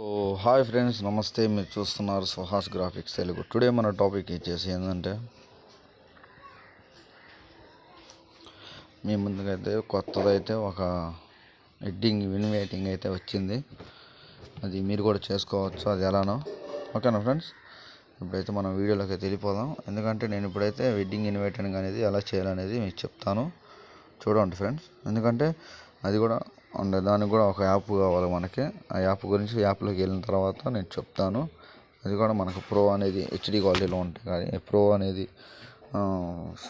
So hi friends నమస్తే. మీరు చూస్తున్నారు సుహాస్ గ్రాఫిక్స్ తెలుగు. టుడే మన టాపిక్ ఇచ్చేసి ఏంటంటే మీ ముందుకైతే కొత్తదైతే ఒక ఎడ్డింగ్ ఇన్వైటింగ్ అయితే వచ్చింది. అది మీరు కూడా చేసుకోవచ్చు అది ఎలానో. ఓకేనా ఫ్రెండ్స్? ఇప్పుడైతే మనం వీడియోలోకి అయితే వెళ్ళిపోదాం. ఎందుకంటే నేను ఇప్పుడైతే వెడ్డింగ్ ఇన్వైటింగ్ అనేది ఎలా చేయాలనేది మీకు చెప్తాను. చూడండి ఫ్రెండ్స్. ఎందుకంటే అది కూడా అండ్ దానికి కూడా ఒక యాప్ కావాలి మనకి. ఆ యాప్ గురించి యాప్లోకి వెళ్ళిన తర్వాత నేను చెప్తాను. అది కూడా మనకు ప్రో అనేది హెచ్డి క్వాలిటీలో ఉంటాయి కానీ ప్రో అనేది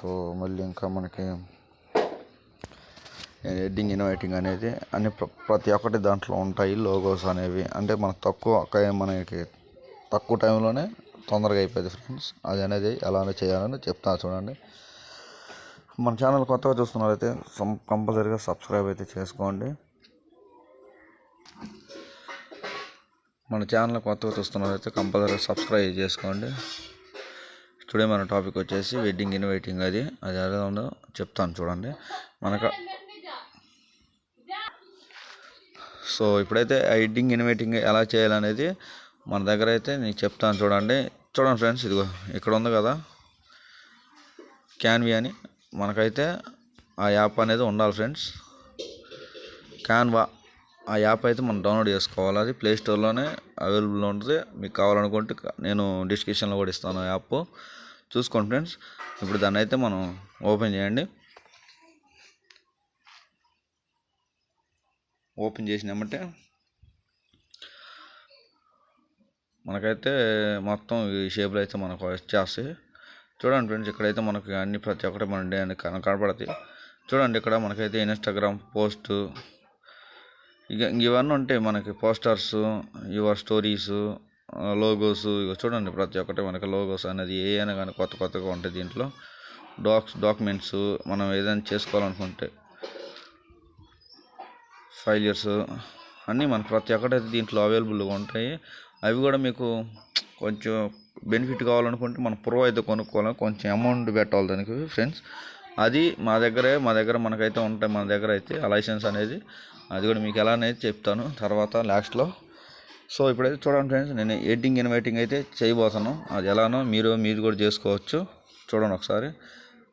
సో మళ్ళీ ఇంకా మనకి ఎడ్డింగ్ ఇన్వైటింగ్ అనేది అన్ని ప్రతి ఒక్కటి దాంట్లో ఉంటాయి. లోగోస్ అనేవి. అంటే మనకు తక్కువ క- మనకి తక్కువ టైంలోనే తొందరగా అయిపోయింది ఫ్రెండ్స్. అది అనేది ఎలానే చేయాలని చెప్తాను చూడండి. మన ఛానల్ కొత్తగా చూస్తున్నారైతే సం- కంపల్సరీగా సబ్స్క్రైబ్ అయితే చేసుకోండి. మన ఛానల్ కొత్తగా చూస్తున్నారైతే కంపల్సరీ సబ్స్క్రైబ్ చేసుకోండి. టుడే మన టాపిక్ వచ్చేసి వెడ్డింగ్ ఇన్వైటింగ్ అది. అది ఎలా ఉందో చెప్తాను చూడండి. మనకు సో ఇప్పుడైతే ఆ వెడ్డింగ్ ఇన్వైటింగ్ ఎలా చేయాలనేది మన దగ్గర అయితే నేను చెప్తాను చూడండి. చూడండి ఫ్రెండ్స్ ఇదిగో ఇక్కడ ఉంది కదా. క్యాన్వి అని మనకైతే ఆ యాప్ అనేది ఉండాలి ఫ్రెండ్స్. క్యాన్వా ఆ యాప్ అయితే మనం డౌన్లోడ్ చేసుకోవాలి. అది ప్లే స్టోర్లోనే అవైలబుల్లో ఉంటుంది. మీకు కావాలనుకుంటే నేను డిస్క్రిప్షన్లో కూడా ఇస్తాను ఆ యాప్. చూసుకోండి ఫ్రెండ్స్. ఇప్పుడు దాన్ని అయితే మనం ఓపెన్ చేయండి. ఓపెన్ చేసినామంటే మనకైతే మొత్తం ఈ షేప్లో అయితే మనకు వచ్చేస్తాయి. చూడండి ఫ్రెండ్స్ ఇక్కడైతే మనకి అన్ని ప్రతి ఒక్కటి మన డే అని కన- కనపడతాయి. చూడండి ఇక్కడ మనకైతే ఇన్స్టాగ్రామ్ పోస్టు ఇక ఇవన్నీ ఉంటాయి మనకి పోస్టర్స్ యువర్ స్టోరీస్ లోగోస్ ఇక చూడండి ప్రతి ఒక్కటి మనకి లోగోస్ అనేది ఏ అయినా కానీ కొత్త కొత్తగా ఉంటాయి దీంట్లో. డాక్స్ డాక్యుమెంట్స్ మనం ఏదైనా చేసుకోవాలనుకుంటే ఫైలియర్స్ అన్నీ మన ప్రతి ఒక్కటి దీంట్లో అవైలబుల్గా ఉంటాయి. అవి కూడా మీకు కొంచెం బెనిఫిట్ కావాలనుకుంటే మనం ప్రో అయితే కొనుక్కోవాలి కొంచెం అమౌంట్ పెట్టాలి దానికి ఫ్రెండ్స్ అది మా దగ్గరే మా దగ్గర మనకైతే ఉంటాయి మన దగ్గర అయితే ఆ లైసెన్స్ అనేది. అది కూడా మీకు ఎలా అనేది చెప్తాను తర్వాత లాస్ట్లో. సో ఇప్పుడైతే చూడండి ఫ్రెండ్స్ నేను ఎడిటింగ్ ఇన్వైటింగ్ అయితే చేయబోతాను అది ఎలానో మీరు మీరు కూడా చేసుకోవచ్చు. చూడండి ఒకసారి.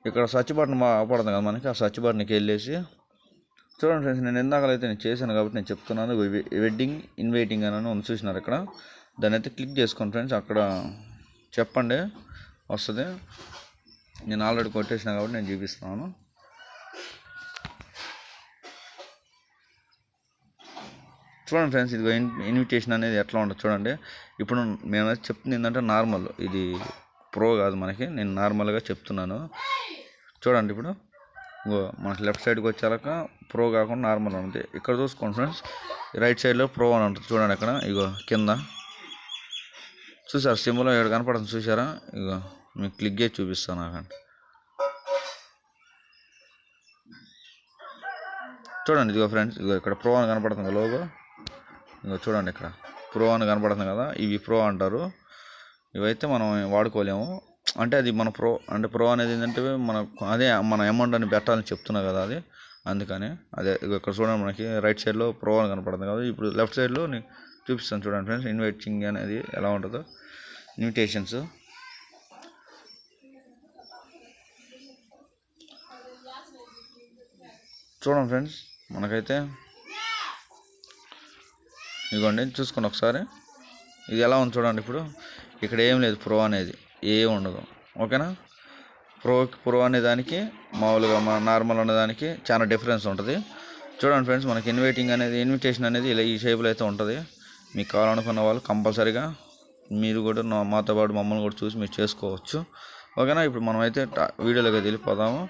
ఇక్కడ సర్చ్ బటన్ మా పడుతుంది కదా మనకి ఆ సర్చ్ బటన్కి వెళ్ళేసి. చూడండి ఫ్రెండ్స్ నేను ఇందాకలైతే నేను చేశాను కాబట్టి నేను చెప్తున్నాను. వెడ్డింగ్ ఇన్వైటింగ్ అని ఉంది చూసినారు ఇక్కడ. దాన్ని అయితే క్లిక్ చేసుకోండి ఫ్రెండ్స్ అక్కడ చెప్పండి. వస్తుంది. నేను ఆల్రెడీ కొట్టేసిన కాబట్టి నేను చూపిస్తున్నాను. చూడండి ఫ్రెండ్స్ ఇది ఇన్విటేషన్ అనేది ఎట్లా ఉంటుంది చూడండి. ఇప్పుడు మేమైతే చెప్తుంది ఏంటంటే నార్మల్ ఇది ప్రో కాదు మనకి. నేను నార్మల్గా చెప్తున్నాను. చూడండి ఇప్పుడు. ఇంకో మనకి లెఫ్ట్ సైడ్కి వచ్చాక ప్రో కాకుండా నార్మల్ ఉంది. ఇక్కడ చూసుకోండి ఫ్రెండ్స్ రైట్ సైడ్లో ప్రో అని ఉంటుంది. చూడండి అక్కడ. ఇగో కింద. చూసారు? సింబల్ ఇక్కడ కనపడుతుంది చూసారా? ఇగో మీకు క్లిక్ చేసి చూపిస్తాను నాకండి. చూడండి ఇదిగో ఫ్రెండ్స్ ఇదిగో ఇక్కడ ప్రో అని కనపడుతుంది. లోగో ఇగో చూడండి ఇక్కడ. ప్రో అని కనపడుతుంది కదా ఇవి ప్రో అంటారు. ఇవైతే మనం వాడుకోలేము. అంటే అది మన ప్రో అంటే ప్రో అనేది ఏంటంటే మన అదే మన అమౌంట్ అని పెట్టాలని చెప్తున్నా కదా అది. అందుకని అదే ఇక్కడ చూడండి మనకి రైట్ సైడ్లో ప్రో అని కనపడుతుంది కదా. ఇప్పుడు లెఫ్ట్ సైడ్లో చూపిస్తాను చూడండి ఫ్రెండ్స్ ఇన్వైటింగ్ అనేది ఎలా ఉంటుందో. ఇన్విటేషన్స్ చూడండి ఫ్రెండ్స్ మనకైతే ఇదిగోండి చూసుకోండి ఒకసారి. ఇది ఎలా ఉంది చూడండి ఇప్పుడు. ఇక్కడ ఏం లేదు ప్రో అనేది ఏం ఉండదు. ఓకేనా? ప్రో ప్రో అనే దానికి మామూలుగా మన నార్మల్ ఉన్నదానికి చాలా డిఫరెన్స్ ఉంటుంది. చూడండి ఫ్రెండ్స్ మనకి ఇన్వైటింగ్ అనేది ఇన్విటేషన్ అనేది ఇలా ఈ షేప్లో అయితే ఉంటుంది. మీకు కావాలనుకున్న వాళ్ళు కంపల్సరీగా మీరు కూడా నా- మాతో పాటు మమ్మల్ని కూడా చూసి మీరు చేసుకోవచ్చు. ఓకేనా? ఇప్పుడు మనమైతే వీడియోలోకి వెళ్ళిపోదాము.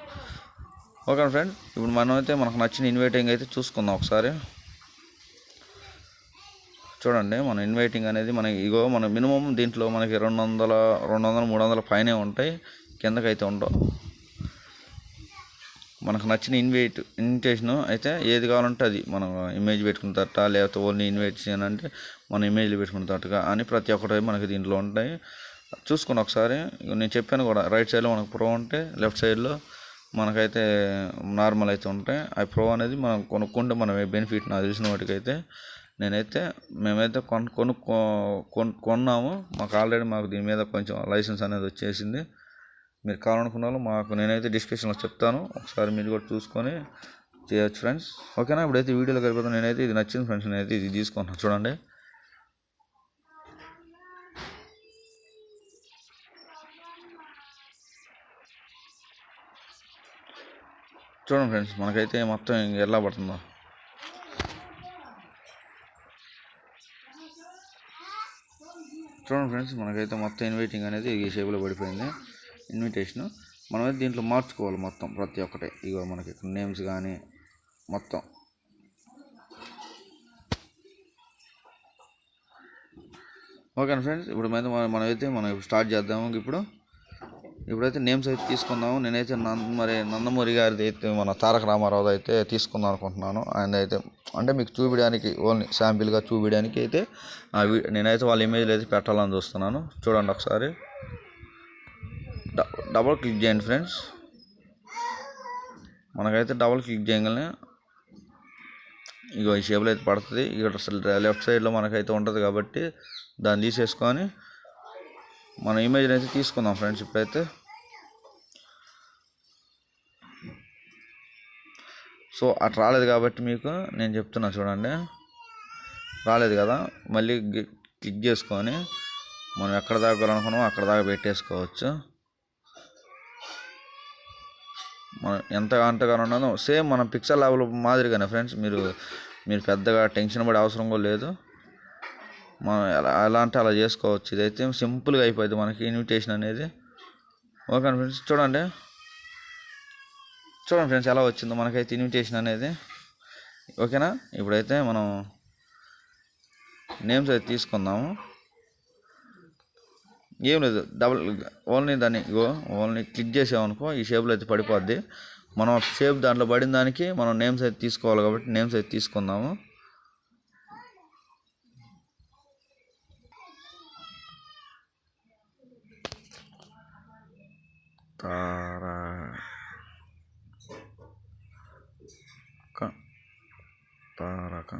Okay friend? ఇప్పుడు మనమైతే మనకు నచ్చిన ఇన్వైటింగ్ అయితే చూసుకుందాం ఒకసారి. చూడండి మన ఇన్వైటింగ్ అనేది మనకి ఇగో మన మినిమం దీంట్లో మనకి రెండు వందల రెండు వందల మూడు వందల పైనే ఉంటాయి కిందకైతే ఉండవు. మనకు నచ్చిన ఇన్వైట్ ఇన్విటేషన్ అయితే ఏది కావాలంటే అది. మనం ఇమేజ్ పెట్టుకున్న తట్ట లేకపోతే ఓన్లీ ఇన్వైట్ చేయాలంటే మన ఇమేజ్లు పెట్టుకున్న తట్టుగా అని ప్రతి ఒక్కటి మనకి దీంట్లో ఉంటాయి. చూసుకుని ఒకసారి నేను చెప్పాను కూడా రైట్ సైడ్లో మనకు ప్రో ఉంటే లెఫ్ట్ సైడ్లో మనకైతే నార్మల్ అయితే ఉంటాయి. ఆ ప్రో అనేది మనం కొనుక్కుంటే మనం బెనిఫిట్ నాకు తెలిసిన వాటికైతే నేనైతే మేమైతే కొను కొను కొన్నాము. మాకు ఆల్రెడీ మాకు దీని మీద కొంచెం లైసెన్స్ అనేది వచ్చేసింది. మీరు కావాలనుకున్న వాళ్ళు మాకు నేనైతే డిస్క్రిప్షన్లో చెప్తాను. ఒకసారి మీరు కూడా చూసుకొని చేయొచ్చు ఫ్రెండ్స్. ఓకేనా? ఇప్పుడైతే వీడియోలో కలిపోతాను నేనైతే ఇది నచ్చింది ఫ్రెండ్స్. నేనైతే ఇది తీసుకున్నాను చూడండి. చూడండి ఫ్రెండ్స్ మనకైతే మొత్తం ఎలా పడుతుందో. చూడండి ఫ్రెండ్స్ మనకైతే మొత్తం ఇన్వైటింగ్ అనేది ఈ షేప్లో పడిపోయింది. ఇన్విటేషన్ మనమైతే దీంట్లో మార్చుకోవాలి మొత్తం ప్రతి ఒక్కటి. ఇగో మనకి నేమ్స్ కానీ మొత్తం. ఓకే ఫ్రెండ్స్ ఇప్పుడు మీద మనమైతే మనం స్టార్ట్ చేద్దాము. ఇప్పుడు ఇప్పుడైతే నేమ్స్ అయితే తీసుకుందాము. నేనైతే నంద మరి నందమూరి గారిది అయితే మన తారక రామారావు అయితే తీసుకుందాం అనుకుంటున్నాను. ఆయన అయితే అంటే మీకు చూపించడానికి ఓన్లీ శాంపిల్గా చూపించడానికి అయితే నేనైతే వాళ్ళ ఇమేజ్లు అయితే పెట్టాలని చూస్తున్నాను. చూడండి ఒకసారి. డ- డబుల్ క్లిక్ చేయండి ఫ్రెండ్స్. మనకైతే డబుల్ క్లిక్ చేయగానే ఇగో ఈ షేప్లో అయితే పడుతుంది. ఇక్కడ లెఫ్ట్ సైడ్లో మనకైతే ఉంటుంది కాబట్టి దాన్ని తీసేసుకొని మన ఇమేజ్ అయితే తీసుకుందాం ఫ్రెండ్స్ ఇప్పుడైతే. సో అటు రాలేదు కాబట్టి మీకు నేను చెప్తున్నా చూడండి. రాలేదు కదా. మళ్ళీ క్లిక్ చేసుకొని మనం ఎక్కడ దాకా వెళ్ళాలనుకున్నామో అక్కడ దాకా పెట్టేసుకోవచ్చు. మనం ఎంత అంతగానో ఉన్నదో సేమ్ మనం పిక్సెల్ లెవెల్ మాదిరిగానే ఫ్రెండ్స్ మీరు మీరు పెద్దగా టెన్షన్ పడే అవసరం కూడా లేదు. మనం ఎలా ఎలా అంటే అలా చేసుకోవచ్చు. ఇదైతే సింపుల్గా అయిపోయింది మనకి ఇన్విటేషన్ అనేది. Okay friends? చూడండి. చూడండి ఫ్రెండ్స్ ఎలా వచ్చిందో. మనకైతే ఇన్విటేషన్ అనేది. ఓకేనా? ఇప్పుడైతే మనం నేమ్స్ అయితే తీసుకుందాము. ఏం లేదు డబుల్ ఓన్లీ దాన్ని ఇగో ఓన్లీ క్లిక్ చేసామనుకో ఈ షేప్లో అయితే పడిపోద్ది. మనం షేప్ దాంట్లో పడిన దానికి మనం నేమ్స్ అయితే తీసుకోవాలి కాబట్టి నేమ్స్ అయితే తీసుకుందాము. తారా. తారక